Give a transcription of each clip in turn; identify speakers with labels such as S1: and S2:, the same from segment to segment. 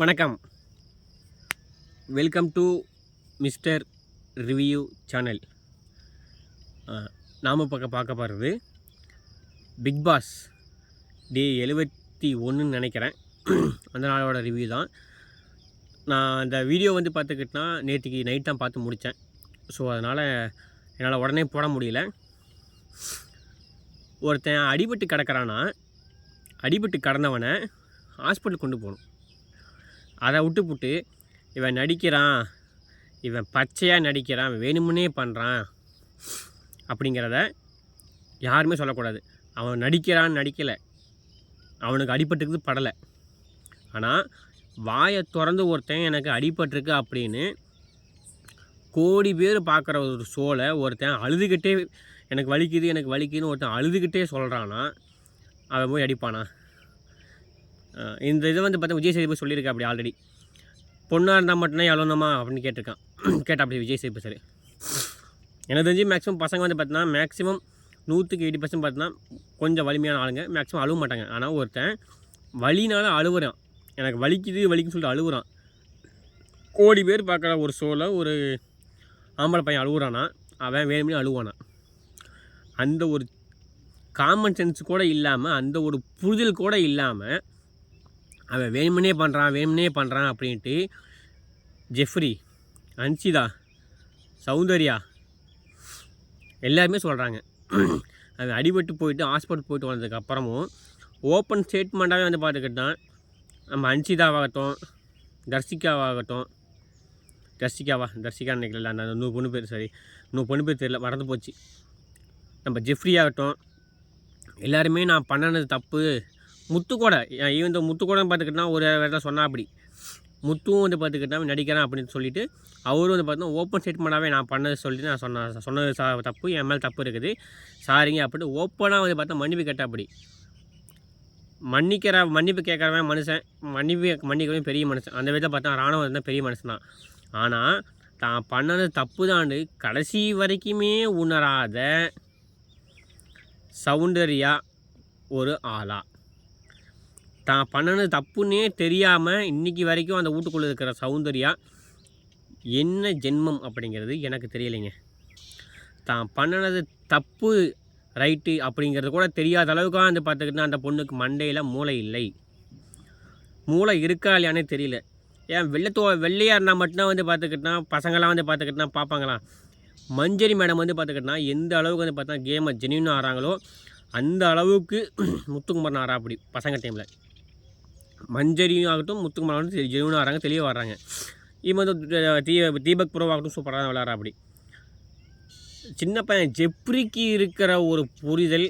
S1: வணக்கம். Welcome to mister review channel நாம் பக்க பார்க்க போகிறது பிக் பாஸ் டே எழுபத்தி ஒன்றுன்னு நினைக்கிறேன். அந்த நாளோட ரிவ்யூ தான். நான் அந்த வீடியோ வந்து பார்த்துக்கிட்டனா நேற்றுக்கு நைட் தான் பார்த்து முடித்தேன். ஸோ அதனால் என்னால் உடனே போட முடியல. ஒருத்தன் அடிபட்டு கிடக்கிறானா அடிபட்டு கடந்தவனை ஹாஸ்பிட்டல் கொண்டு போகணும். அதை விட்டுப்புட்டு இவன் நடிக்கிறான் இவன் பச்சையாக நடிக்கிறான் வேணுமுன்னே பண்ணுறான் அப்படிங்கிறத யாருமே சொல்லக்கூடாது. அவன் நடிக்கிறான்னு நடிக்கலை. அவனுக்கு அடிபட்டுருக்குது படலை. ஆனால் வாயை திறந்து ஒருத்தன் எனக்கு அடிபட்டிருக்கு அப்படின்னு கோடி பேர் பார்க்குற ஒரு சோலை ஒருத்தன் அழுதுகிட்டே எனக்கு வலிக்குது எனக்கு வலிக்குதுன்னு ஒருத்தன் அழுதுகிட்டே சொல்கிறானா அவன் போய் அடிப்பானா? இந்த இதை வந்து பார்த்தா விஜய் சேதுபதி சொல்லியிருக்கேன் அப்படி ஆல்ரெடி பொண்ணாக இருந்தால் மட்டும்தான் எவ்வளோனமா அப்படின்னு கேட்டிருக்கான். கேட்டா அப்படி விஜய் சேதுபதி சார் எனக்கு தெரிஞ்சு மேக்ஸிமம் பசங்க வந்து பார்த்தீங்கன்னா மேக்ஸிமம் நூற்றுக்கு எயிட்டி பர்சன்ட் பார்த்தீங்கன்னா கொஞ்சம் வலிமையான ஆளுங்க. மேக்ஸிமம் அழுவ மாட்டாங்க. ஆனால் ஒருத்தன் வலினால அழுவுறான். எனக்கு வலிக்குது வலிக்குன்னு சொல்லிட்டு அழுகுறான் கோடி பேர் பார்க்குற ஒரு ஷோவில் ஒரு ஆம்பளை பையன் அழுகுறானா அவன் வேணும்னு அழுவானா? அந்த ஒரு காமன் சென்ஸ் கூட இல்லாமல் அந்த ஒரு புரிதல் கூட இல்லாமல் அவன் வேணுமனே பண்ணுறான் வேணுமனே பண்ணுறான் அப்படின்ட்டு ஜெஃப்ரி அன்சிதா சௌந்தர்யா எல்லாருமே சொல்கிறாங்க அவன் அடிபட்டு போயிட்டு ஹாஸ்பிட்டல் போயிட்டு வந்ததுக்கப்புறமும் ஓப்பன் ஸ்டேட்மெண்ட்டாகவே வந்து பார்த்துக்கிட்டான். நம்ம அன்சிதாவாகட்டும் தர்சிகாவாகட்டும் தர்சிகாவா தர்சிகா நினைக்கல அந்த நூறு பொண்ணு பேர் சரி நூறு பொண்ணு பேர் தெரியல மறந்து போச்சு. நம்ம ஜெஃப்ரி ஆகட்டும் எல்லாருமே நான் பண்ணனது தப்பு முத்துக்கோடை ஈவன் இந்த முத்துக்கோடைன்னு பார்த்துக்கிட்டா ஒரு இடத்துல சொன்னா அப்படி. முத்துவும் வந்து பார்த்துக்கிட்டா நடிக்கிறேன் அப்படின்னு சொல்லிட்டு அவரும் வந்து பார்த்தீங்கன்னா ஓப்பன் ஸ்டேட்மெண்ட்டாகவே நான் பண்ணது சொல்லிட்டு நான் சொன்ன சொன்னது சா தப்பு என் மேலே தப்பு இருக்குது. சாரிங்க அப்படின்னு ஓப்பனாக வந்து பார்த்தா மன்னிப்பு கேட்டா அப்படி. மன்னிக்கிற மன்னிப்பு கேட்குறவன் மனுஷன் மன்னிப்பு மன்னிக்கிறவன் பெரிய மனுஷன். அந்த விதத்தில் பார்த்தா ராணுவம் இருந்தால் பெரிய மனுஷன் தான். ஆனால் தான் பண்ணது தப்பு தாண்டு கடைசி வரைக்குமே உணராத சௌந்தர்யா ஒரு ஆளா. தான் பண்ணது தப்புன்னே தெரியாமல் இன்றைக்கி வரைக்கும் அந்த வீட்டுக்குள்ளே இருக்கிற சௌந்தர்யா என்ன ஜென்மம் அப்படிங்கிறது எனக்கு தெரியலைங்க. தான் பண்ணினது தப்பு ரைட்டு அப்படிங்கிறது கூட தெரியாத அளவுக்காக வந்து பார்த்துக்கிட்டா அந்த பொண்ணுக்கு மண்டையில் மூளை இல்லை. மூளை இருக்கா இல்லையானே தெரியல. ஏன் வெள்ளத்தோ வெள்ளையாக இருந்தால் மட்டும்தான் வந்து பார்த்துக்கிட்டா பசங்களாம் வந்து பார்த்துக்கிட்டா பார்ப்பாங்களாம் மஞ்சரி மேடம் வந்து பார்த்துக்கிட்டா எந்த அளவுக்கு வந்து பார்த்தா கேமை ஜெனியூனாக ஆடுறாங்களோ அந்த அளவுக்கு முத்துக்குமரன் ஆறா அப்படி பசங்க டைமில் மஞ்சரியும் ஆகட்டும் முத்துக்குமரன் ஆகட்டும் ஆகிறாங்க தெளிவாக வர்றாங்க இவன் வந்து தீ தீபக் ப்ரோ ஆகட்டும் சூப்பராக தான் விளாட்றா அப்படி. சின்ன பையன் ஜெஃப்ரிக்கு இருக்கிற ஒரு புரிதல்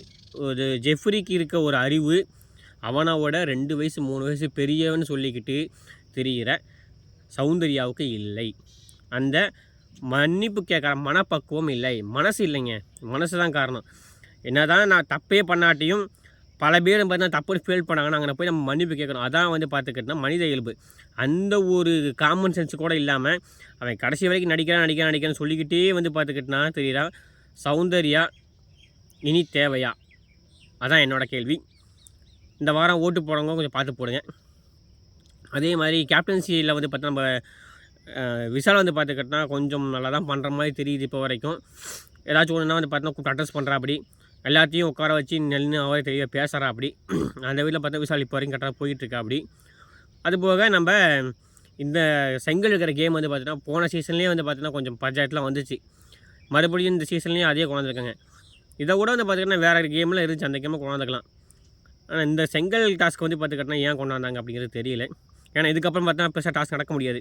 S1: ஒரு ஜெஃப்ரிக்கு இருக்க ஒரு அறிவு அவனோட ரெண்டு வயசு மூணு வயசு பெரியவன் சொல்லிக்கிட்டு தெரிகிற சௌந்தர்யாவுக்கு இல்லை. அந்த மன்னிப்பு கேட்குற மனப்பக்குவம் இல்லை. மனசு இல்லைங்க. மனசு தான் காரணம். என்னதான் நான் தப்பே பண்ணாட்டியும் பல பேர் பார்த்தீங்கன்னா தப்பு ஃபீல் பண்ணாங்கன்னா அங்கே போய் நம்ம மன்னிப்பு கேட்கணும். அதான் வந்து பார்த்துக்கிட்டோம்னா மனித இயல்பு. அந்த ஒரு காமன் சென்ஸ் கூட இல்லாமல் அவன் கடைசி வரைக்கும் நடிக்கிறான் நடிக்கிறான் நடிக்கிறான்னு சொல்லிக்கிட்டே வந்து பார்த்துக்கிட்டனா தெரியுறான் சௌந்தர்யா இனி தேவையா? அதான் என்னோட கேள்வி. இந்த வாரம் ஓட்டு போடுறவங்க கொஞ்சம் பார்த்து போடுங்க. அதே மாதிரி கேப்டன்சியில் வந்து பார்த்தா நம்ம விசால் வந்து பார்த்துக்கிட்டோன்னா கொஞ்சம் நல்லா தான் பண்ணுற மாதிரி தெரியுது இப்போ வரைக்கும். ஏதாச்சும் ஒன்றுனா வந்து பார்த்தா கூப்பிட்டு அட்ரஸ் பண்ணுறா அப்படி. எல்லாத்தையும் உட்கார வச்சு நெல்னு அவரே தெரிய பேசுகிறா அப்படி. அந்த வீட்டில் பார்த்தா விசால் இப்போ வரைக்கும் கரெக்டாக போயிட்டுருக்கா அப்படி. அது போக நம்ம இந்த செங்கல் இருக்கிற கேம் வந்து பார்த்தீங்கன்னா போன சீசன்லேயே வந்து பார்த்தீங்கன்னா கொஞ்சம் பஞ்சாயத்துலாம் வந்துச்சு. மறுபடியும் இந்த சீசன்லேயும் அதே கொண்டாந்துருக்காங்க. இதை கூட வந்து பார்த்திங்கன்னா வேறு கேமில் இருந்துச்சு. அந்த கேமை கொண்டாந்துக்கலாம். ஆனால் இந்த செங்கல் டாஸ்க் வந்து பார்த்துக்கிட்டோன்னா ஏன் கொண்டாந்தாங்க அப்படிங்கிறது தெரியல. ஏன்னா இதுக்கப்புறம் பார்த்தா பெருசாக டாஸ்க் நடக்க முடியாது.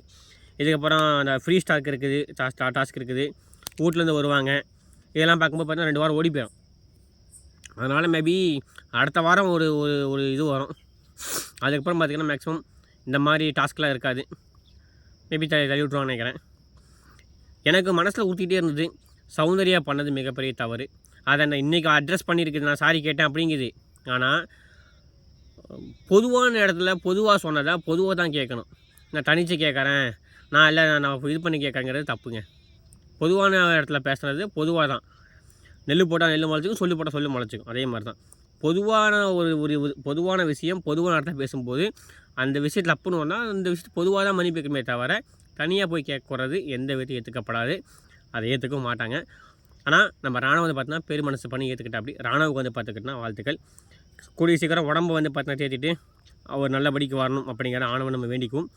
S1: இதுக்கப்புறம் அந்த ஃப்ரீ ஸ்டாக் இருக்குது டாஸ்க் டாஸ்க் இருக்குது. வீட்டிலேருந்து வருவாங்க. இதெல்லாம் பார்க்கும்போது பார்த்தீங்கன்னா ரெண்டு வாரம் ஓடி போயிடும். அதனால் மேபி அடுத்த வாரம் ஒரு ஒரு ஒரு இது வரும். அதுக்கப்புறம் பார்த்திங்கன்னா மேக்ஸிமம் இந்த மாதிரி டாஸ்க்லாம் இருக்காது. மேபி த தள்ளி விட்ருவாங்கன்னு நினைக்கிறேன். எனக்கு மனசில் ஊற்றிக்கிட்டே இருந்தது சௌந்தர்யா பண்ணது மிகப்பெரிய தவறு. அதை நான் இன்றைக்கி அட்ரஸ் பண்ணியிருக்குது நான் சாரி கேட்டேன் அப்படிங்குது. ஆனால் பொதுவான இடத்துல பொதுவாக சொன்னதை பொதுவாக தான் கேட்கணும். நான் தனித்து கேட்குறேன். நான் இல்லை நான் இது பண்ணி கேட்குறேங்கிறது தப்புங்க. பொதுவான இடத்துல பேசுகிறது பொதுவாக தான். நெல் போட்டால் நெல் முளைச்சிக்கும் சொல்லி போட்டால் சொல்லி முளைச்சிக்கும். அதே மாதிரி தான் பொதுவான ஒரு ஒரு பொதுவான விஷயம் பொதுவான இடத்துல பேசும்போது அந்த விஷயத்தில் அப்புன்னு வந்தால் அந்த விஷயத்தை பொதுவாக தான் மன்னிப்புக்குமே தவிர தனியாக போய் கேட்கறது எந்த விதத்தையும் ஏற்றுக்கப்படாது அதை ஏற்றுக்கவும் மாட்டாங்க. ஆனால் நம்ம ராணுவம் வந்து பார்த்தோன்னா பெரு மனசு பண்ணி ஏற்றுக்கிட்டா அப்படி. ராணுவுக்கு வந்து பார்த்துக்கிட்டா வாழ்த்துக்கள். கூடிய சீக்கிரம் உடம்பு வந்து பார்த்தோன்னா தேத்திட்டு அவர் நல்லபடிக்கு வரணும் அப்படிங்கிற ஆணவம் நம்ம வேண்டிக்குவோம்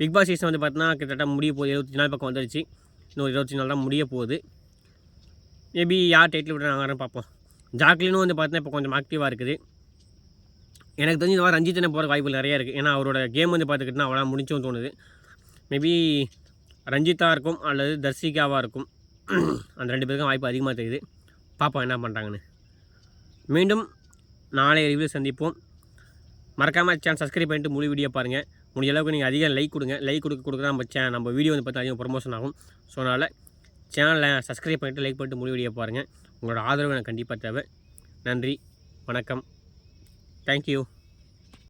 S1: பிக் பாஸ் சீசன் வந்து பார்த்தோன்னா கிட்டத்தட்ட முடிய போகுது. இருபத்தி நாள் பக்கம் வந்துருச்சு. இன்னொரு இருபத்தி நாள் தான் முடிய போகுது. மேபி யார் டைட்டில் விடுறாங்கன்னு பார்ப்போம். ஜாக்லினும் வந்து பார்த்தீங்கன்னா இப்போ கொஞ்சம் ஆக்டிவாக இருக்குது. எனக்கு தெரிஞ்சு இந்த மாதிரி ரஞ்சித்தனை போகிற வாய்ப்புகள் நிறையா இருக்குது. ஏன்னா அவரோட கேம் வந்து பார்த்துக்கிட்டா அவ்வளோ முடிச்சும் தோணுது. மேபி ரஞ்சித்தாக இருக்கும் அல்லது தர்சிகாவாக இருக்கும். அந்த ரெண்டு பேருக்கும் வாய்ப்பு அதிகமாக தெரியுது. பார்ப்போம் என்ன பண்ணுறாங்கன்னு மீண்டும் நாளைய ரிவ்யூ சந்திப்போம். மறக்காமல் சேனல் சப்ஸ்கிரைப் பண்ணிட்டு முழு வீடியோ பாருங்கள் முடிஞ்ச அளவுக்கு நீங்கள் அதிகம் லைக் கொடுங்க. லைக் கொடுக்க கொடுக்க நம்ம சே நம்ம வீடியோ வந்து பார்த்து அதிகம் ப்ரொமோஷன் ஆகும். ஸோ அதனால் சேனலை சப்ஸ்கிரைப் பண்ணிவிட்டு லைக் பண்ணிட்டு முழு வீடியோ பாருங்கள் உங்களோட ஆதரவு எனக்கு கண்டிப்பாக தேவை. நன்றி. வணக்கம். தேங்க்யூ